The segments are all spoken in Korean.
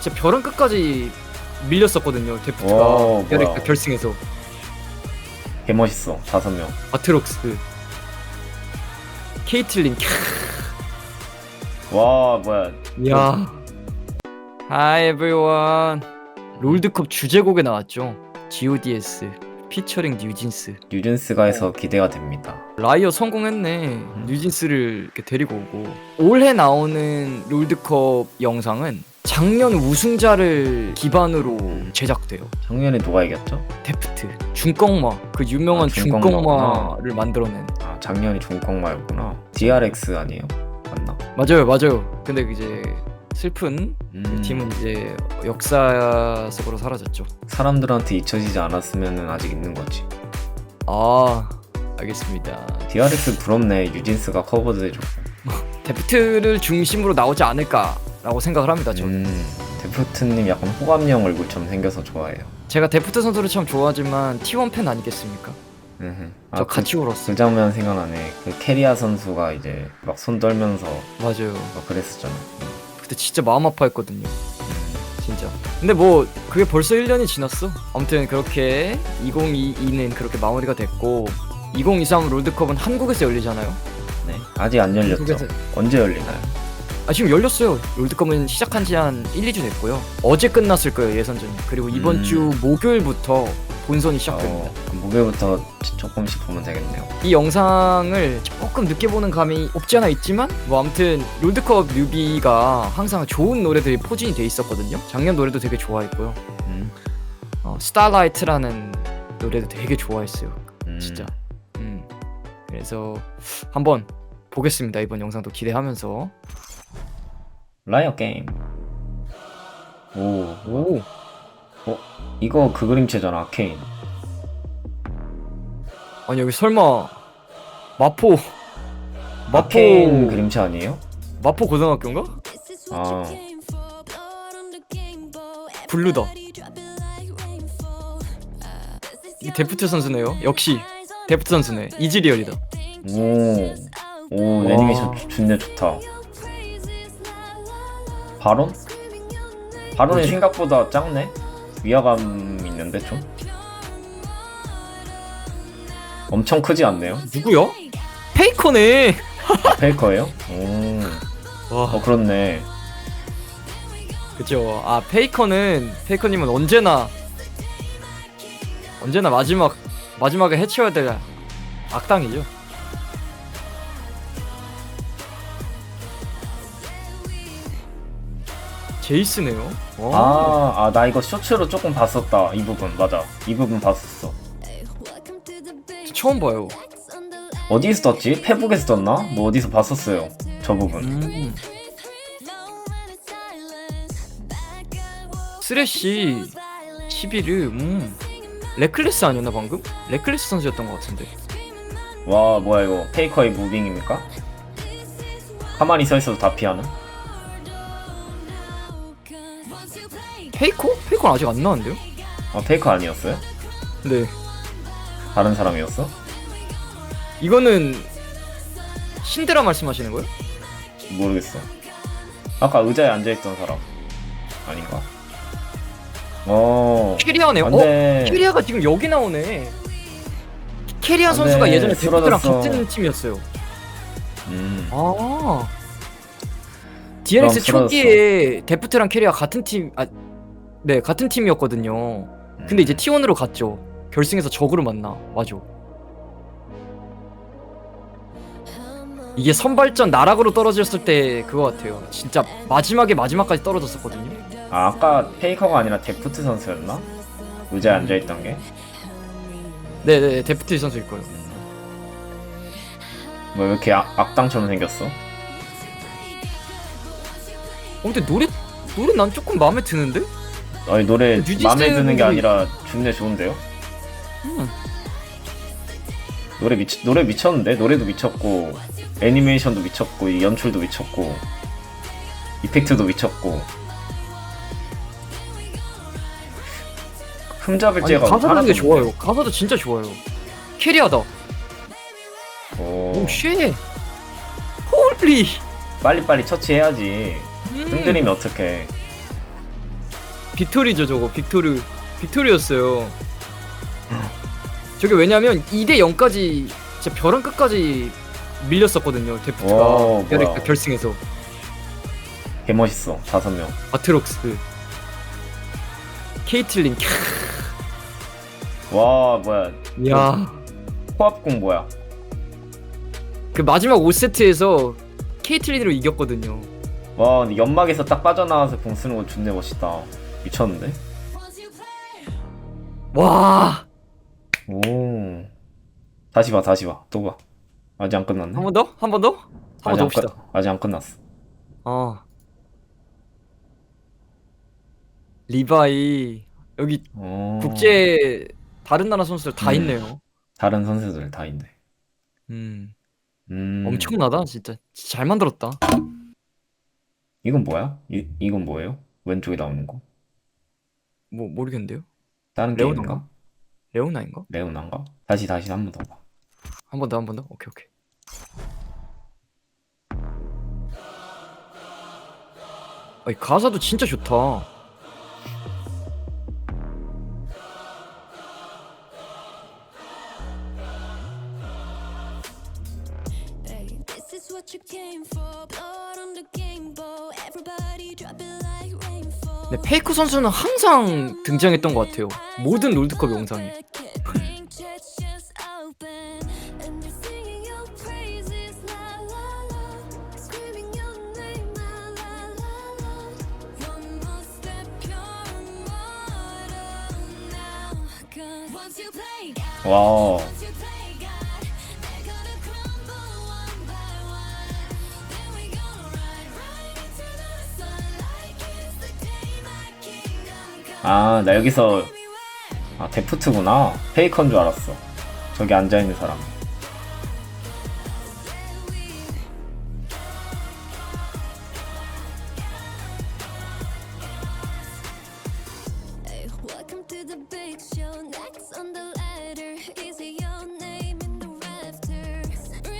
진짜 벼랑 끝까지 밀렸었거든요. 데프트가 오, 결, 뭐야. 결승에서 개 멋있어 다섯 명. 아트록스 케이틀린 캬. 와 뭐야? 야. Hi everyone. 롤드컵 주제곡에 나왔죠. G.O.D.S. 피처링 뉴진스. 뉴진스가 해서 기대가 됩니다. 라이어 성공했네. 뉴진스를 이렇게 데리고 오고. 올해 나오는 롤드컵 영상은 작년 우승자를 기반으로 제작돼요. 작년에 누가 이겼죠? 데프트, 중꺾마, 그 유명한 아. 중꺾마를 만들어낸. 아 작년이 중콩마였구나. DRX 아니에요? 맞나? 맞아요, 맞아요. 근데 이제 슬픈 음, 팀은 이제 역사 속으로 사라졌죠. 사람들한테 잊혀지지 않았으면 아직 있는 거지. 아, 알겠습니다. DRX 부럽네. 뉴진스가 커버도 해줘. 데프트를 중심으로 나오지 않을까 라고 생각을 합니다. 저. 음, 데프트님 약간 호감형 얼굴처럼 생겨서 좋아해요. 제가 데프트 선수를 참 좋아하지만 T1 팬 아니겠습니까? 음흠. 저 아, 그, 같이 울었어요. 그 장면 생각나네. 그 캐리아 선수가 이제 막 손 떨면서 맞아요. 막 그랬었잖아. 그때 진짜 마음 아파했거든요. 음. 진짜. 근데 뭐 그게 벌써 1년이 지났어. 아무튼 그렇게 2022는 그렇게 마무리가 됐고 2023 롤드컵은 한국에서 열리잖아요. 네. 아직 안 열렸죠. 한국에서 언제 열리나요? 아 지금 열렸어요. 롤드컵은 시작한 지 한 1, 2주 됐고요. 어제 끝났을 거예요 예선전이. 그리고 이번 음. 주 목요일부터 본선이 시작됩니다. 어, 목요일부터 조금씩 보면 되겠네요. 이 영상을 조금 늦게 보는 감이 없지 않아 있지만 뭐 아무튼 롤드컵 뮤비가 항상 좋은 노래들이 포진이 돼 있었거든요. 작년 노래도 되게 좋아했고요. 음. 어, 스타라이트라는 노래도 되게 좋아했어요. 음. 진짜. 음. 그래서 한번 보겠습니다. 이번 영상도 기대하면서. 라이어 게임. 오, 오. 이거 그 그림체잖아, 아케인. 아니 여기 설마 마포 마포 아케인 그림체 아니에요? 마포 고등학교인가? 아. 블루다. 이 데프트 선수네요. 역시 데프트 선수네. 이즈리얼이다. 오, 오, 와. 애니메이션 좋- 좋네, 좋다. 바론? 바론이 뭐지? 생각보다 작네? 위화감 있는데 좀? 엄청 크지 않네요? 누구야? 페이커네. 페이커예요? 오, 와. 어 그렇네. 그죠. 아 페이커는 페이커님은 언제나 언제나 마지막 마지막에 해쳐야 될 악당이죠. 제이스네요. 와. 아, 아, 나 이거 쇼츠로 조금 봤었다. 이 부분 맞아. 이 부분 봤었어. 처음 봐요. 어디서 떴지? 페북에서 떴나? 뭐 어디서 봤었어요. 저 부분. 음. 쓰레쉬 11을 음. 레클레스 아니었나 방금? 레클레스 선수였던 것 같은데. 와, 뭐야 이거 페이커의 무빙입니까? 가만히 서 있어도 다 피하는? 페이커? 페이커는 아직 안 나왔는데요? 아, 페이커 아니었어요? 네. 다른 사람이었어? 이거는 신드라 말씀하시는 거예요? 모르겠어. 아까 의자에 앉아있던 사람 아닌가? 어, 캐리아네요. 어? 안돼. 캐리아가 지금 여기 나오네. 캐리아 안 선수가 돼, 예전에 데프트랑 쓰러졌어. 같은 팀이었어요. 음, 아. DNX 그럼 초기에 데프트랑 캐리아 같은 팀, 아, 네 같은 팀이었거든요. 근데 이제 T1으로 갔죠. 결승에서 적으로 만나. 맞아. 이게 선발전 나락으로 떨어졌을 때 그거 같아요. 진짜 마지막에 마지막까지 떨어졌었거든요. 아, 아까 페이커가 아니라 데프트 선수였나? 의자에 앉아있던 게? 네네 데프트 선수일 거예요. 뭐왜 이렇게 악, 악당처럼 생겼어? 어, 근데 노래 노래 난 조금 마음에 드는데? 아니 노래 뉴진스 마음에 드는 게 아니라 좋네 좋은데요? 음. 노래 미치, 노래 미쳤는데 노래도 미쳤고 애니메이션도 미쳤고 이 연출도 미쳤고 이펙트도 미쳤고 흠잡을제가 하나도 되게 없는데? 좋아요. 가사도 진짜 좋아요. 캐리하다. 오, 오 쉣. 홀리. 빨리빨리 처치해야지 음. 흔들리면 어떡해 빅토리죠 저거 빅토르 빅토리였어요 저게 왜냐면 2대 0까지 진짜 벼랑 끝까지 밀렸었거든요 데프트가 와, 그러니까 뭐야. 결승에서 개 멋있어 다섯 명. 아트록스 케이틀린 캬, 와 뭐야 야. 코압공 뭐야? 그 마지막 5세트에서 케이틀린으로 이겼거든요 와 근데 연막에서 딱 빠져나와서 공 쓰는 거 존나 멋있다. 미쳤는데? 와 오. 다시 봐 다시 봐 또 봐. 아직 안 끝났네. 한 번 더? 한 번 더? 한 번 아직 더 안 끝- 봅시다 아직 안 끝났어. 어 리바이 여기 오. 국제 다른 나라 선수들 다 음. 있네요 다른 선수들 다 있네. 음 음. 엄청나다 진짜 진짜 잘 만들었다 이건 뭐야? 이 이건 뭐예요? 왼쪽에 나오는 거? 뭐 모르겠는데요 다른 레오나인가? 게임인가? 레오나인가? 레오나인가? 다시 다시 한 번 더 봐. 한 번 더 한 번 더? 오케이 오케이 아이 가사도 진짜 좋다 근데 페이커 선수는 항상 등장했던 것 같아요. 모든 롤드컵 영상에 chest 아, 나 여기서 아, 데프트구나. 페이커인 줄 알았어. 저기 앉아 있는 사람.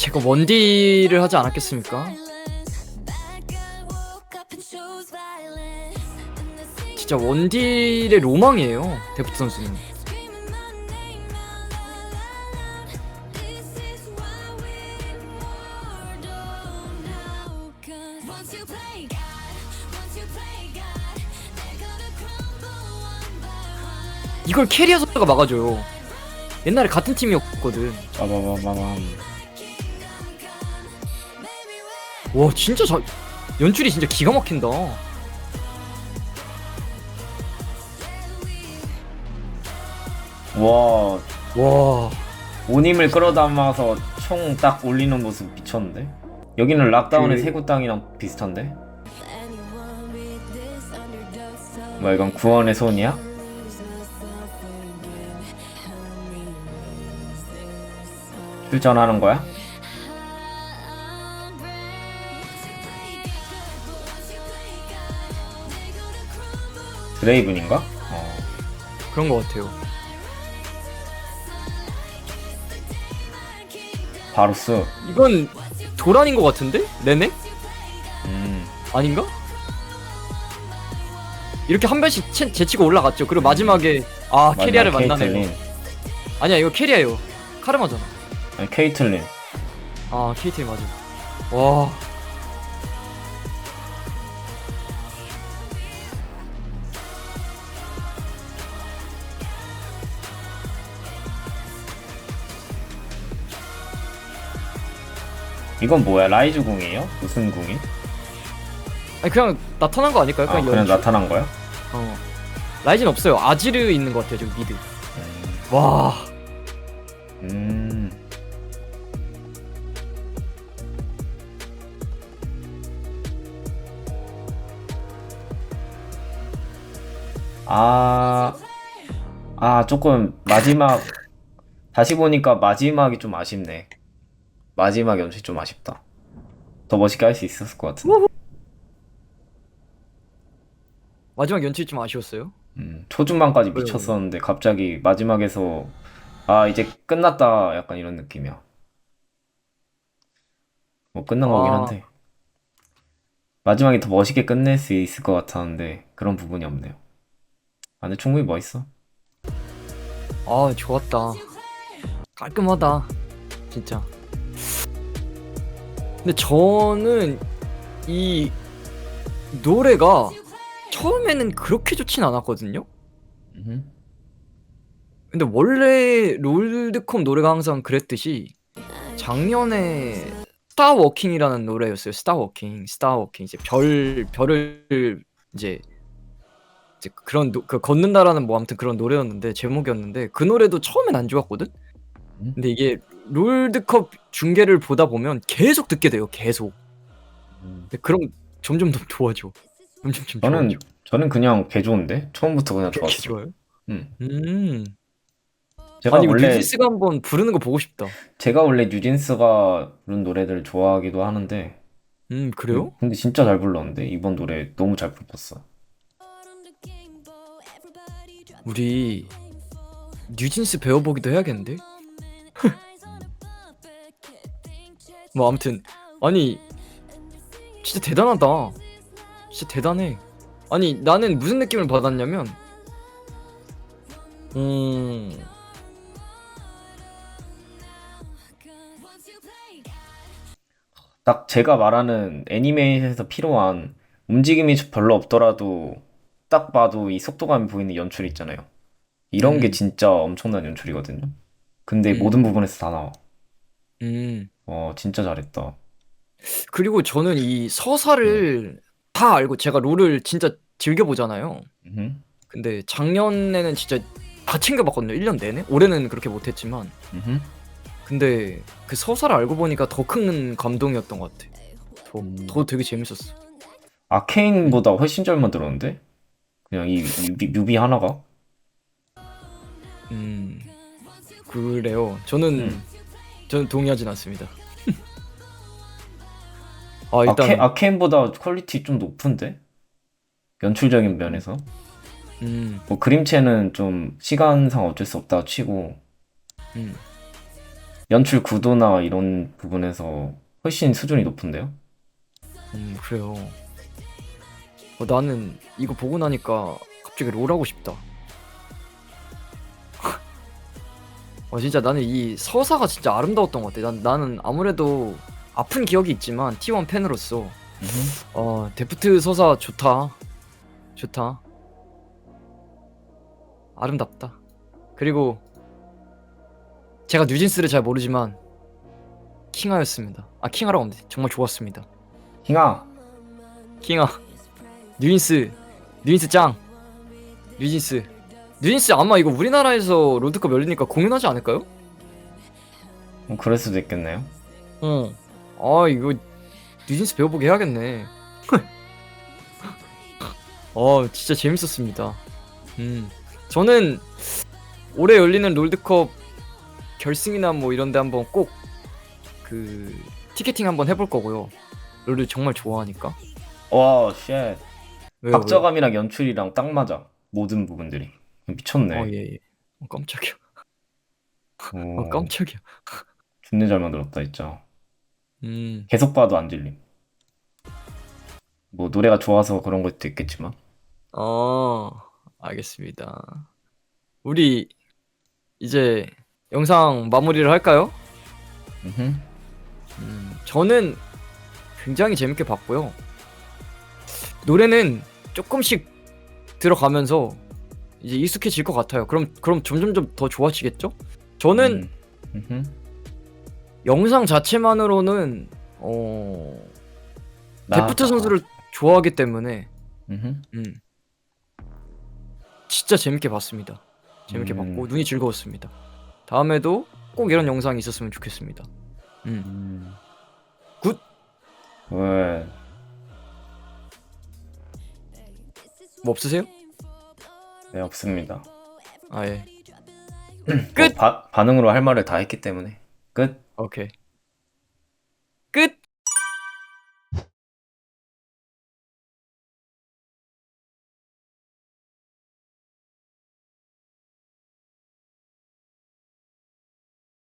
제가 원딜을 하지 않았겠습니까? 진짜 원딜의 로망이에요 데프트 선수는 one. 이걸 캐리어 선수가 막아줘요 옛날에 같은 팀이었거든 빠바바바밤. 와 진짜 잘 연출이 진짜 기가 막힌다 와, 와 온힘을 끌어담아서 총 딱 올리는 모습 미쳤는데? 여기는 락다운의 그- 세구 땅이랑 비슷한데? 뭐야 이건 구원의 손이야? 출전하는 거야? 드레이븐인가? 어. 그런 것 같아요 바루스. 이건 도란인 것 같은데? 레네? 음. 아닌가? 이렇게 한 번씩 채, 제치고 올라갔죠 그리고 마지막에 아 캐리아를 만나네요 케이틀린. 아니야 이거 캐리아예요 카르마잖아 아니, 케이틀린. 아 KT 맞아 와 이건 뭐야? 라이즈 궁이에요? 무슨 궁이? 아니 그냥 나타난 거 아닐까요? 아, 그냥 그냥 연출? 나타난 거야? 어 라이진 없어요 아지르 있는 것 같아요 저기 미드 음. 와 음. 아, 아, 조금 마지막, 다시 보니까 마지막이 좀 아쉽네. 마지막 연출이 좀 아쉽다. 더 멋있게 할 수 있었을 것 같은데. 마지막 연출이 좀 아쉬웠어요 음, 초중반까지 왜요? 미쳤었는데 갑자기 마지막에서 아 이제 끝났다 약간 이런 느낌이야. 뭐 끝난 거긴 아. 한데 마지막에 더 멋있게 끝낼 수 있을 것 같았는데 그런 부분이 없네요. 아, 근데 충분히 멋있어. 아 좋았다 깔끔하다 진짜 근데 저는 이 노래가 처음에는 그렇게 좋진 않았거든요? 음. 근데 원래 롤드컵 노래가 항상 그랬듯이 작년에 스타워킹이라는 노래였어요. 스타워킹 스타워킹 이제 별 별을 이제 이제 그런 노, 그 걷는다라는 뭐 아무튼 그런 노래였는데 제목이었는데 그 노래도 처음엔 안 좋았거든 음. 근데 이게 롤드컵 중계를 보다 보면 계속 듣게 돼요 계속 음. 근데 그럼 점점 더 좋아져 점점 좀 저는 좋아져 저는 그냥 개 좋은데 처음부터 그냥 좋았어. 좋아요 음. 음 제가 아니 원래 뉴진스가 한번 부르는 거 보고 싶다 제가 원래 뉴진스가 부른 노래들을 좋아하기도 하는데 음 그래요? 근데 진짜 잘 불렀는데 이번 노래 너무 잘 불렀어. 우리 뉴진스 배워보기도 해야겠는데? 뭐 아무튼 아니 진짜 대단하다 진짜 대단해 아니 나는 무슨 느낌을 받았냐면 음 딱 제가 말하는 애니메이션에서 필요한 움직임이 별로 없더라도 딱 봐도 이 속도감이 보이는 연출 있잖아요. 이런 게 음. 진짜 엄청난 연출이거든요. 근데 음. 모든 부분에서 다 나와. 음. 어, 진짜 잘했다. 그리고 저는 이 서사를 다 알고 제가 롤을 진짜 즐겨 보잖아요 음. 근데 작년에는 진짜 다 챙겨 봤거든요 1년 내내 올해는 그렇게 못 했지만 음. 근데 그 서사를 알고 보니까 더 큰 감동이었던 것 같아. 더, 음. 더 되게 재밌었어. 아케인보다 훨씬 잘 만들었는데? 그냥 이 뮤비, 뮤비 하나가? 음, 그래요. 저는 음. 저는 동의하진 않습니다. 아 일단 아케, 아케인보다 퀄리티 좀 높은데? 연출적인 면에서? 음, 뭐 그림체는 좀 시간상 어쩔 수 없다 치고 음, 연출 구도나 이런 부분에서 훨씬 수준이 높은데요? 음 그래요. 어, 나는 이거 보고 나니까 갑자기 롤 하고 싶다. 어 진짜 나는 이 서사가 진짜 아름다웠던 것 같아. 난 나는 아무래도 아픈 기억이 있지만 T1 팬으로서 어 데프트 서사 좋다. 좋다. 아름답다. 그리고 제가 뉴진스를 잘 모르지만 킹하였습니다. 아 킹하라고 하면 돼 정말 좋았습니다. 킹아. 킹하 뉴진스. 뉴진스 짱. 뉴진스 뉴진스 아마 이거 우리나라에서 롤드컵 열리니까 공연하지 않을까요? 뭐 그럴 수도 있겠네요. 어아 이거 뉴진스 배워보게 해야겠네. 어 진짜 재밌었습니다. 음. 저는 올해 열리는 롤드컵 결승이나 뭐 이런데 한번 꼭 그 티켓팅 한번 해볼 거고요. 롤을 정말 좋아하니까. 와 쉣. 왜요, 왜요? 박자감이랑 연출이랑 딱 맞아. 모든 부분들이 미쳤네 어, 예, 예. 어, 깜짝이야. 오, 어, 깜짝이야. 존나 잘 만들었다 진짜 음, 계속 봐도 안 질림 뭐 노래가 좋아서 그런 것도 있겠지만 어, 알겠습니다. 우리 이제 영상 마무리를 할까요? 음흠. 음, 저는 굉장히 재밌게 봤고요. 노래는 조금씩 들어가면서 이제 익숙해질 것 같아요. 그럼 그럼 점점점 더 좋아지겠죠? 저는 음. 음흠. 영상 자체만으로는 어 데프트 나았다. 선수를 좋아하기 때문에 음흠. 음. 진짜 재밌게 봤습니다. 재밌게 음. 봤고 눈이 즐거웠습니다. 다음에도 꼭 이런 영상이 있었으면 좋겠습니다. 음. 음. 굿. 왜? 뭐 없으세요? 네 없습니다. 아 예. 끝. 뭐 바, 반응으로 할 말을 다 했기 때문에 끝. 오케이. 끝.